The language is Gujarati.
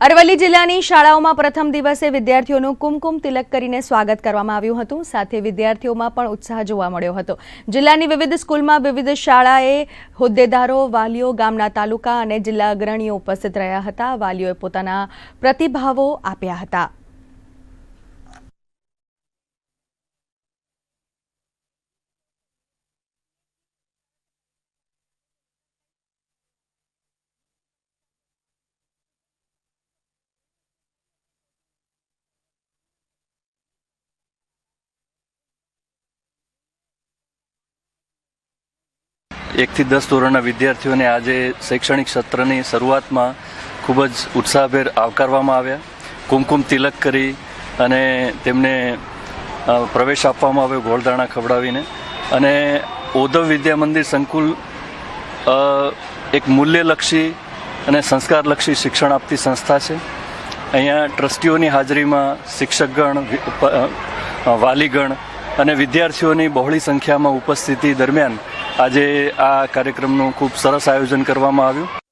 અરવલ્લી જિલ્લાની શાળાઓમાં પ્રથમ દિવસે વિદ્યાર્થીઓનું કુમકુમ તિલક કરીને સ્વાગત કરવામાં આવ્યું હતું. સાથે વિદ્યાર્થીઓમાં પણ ઉત્સાહ જોવા મળ્યો હતો. જિલ્લાની વિવિધ સ્કૂલમાં વિવિધ શાળાએ હોદ્દેદારો, વાલીઓ ગામના તાલુકા અને જિલ્લા અગ્રણીઓ ઉપસ્થિત રહ્યા હતા. વાલીઓએ પોતાના પ્રતિભાવો આપ્યા હતા. એકથી દસ ધોરણના વિદ્યાર્થીઓને આજે શૈક્ષણિક સત્રની શરૂઆતમાં ખૂબ જ ઉત્સાહભેર આવકારવામાં આવ્યા. કુમકુમ તિલક કરી અને તેમને પ્રવેશ આપવામાં આવ્યો ગોળદાણા ખવડાવીને. અને ઓધવ વિદ્યા મંદિર સંકુલ એક મૂલ્યલક્ષી અને સંસ્કારલક્ષી શિક્ષણ આપતી સંસ્થા છે. અહીંયા ટ્રસ્ટીઓની હાજરીમાં શિક્ષકગણ વાલીગણ અને વિદ્યાર્થીઓની બહોળી સંખ્યામાં ઉપસ્થિતિ દરમિયાન આજે આ કાર્યક્રમનું ખૂબ સરસ આયોજન કરવામાં આવ્યું.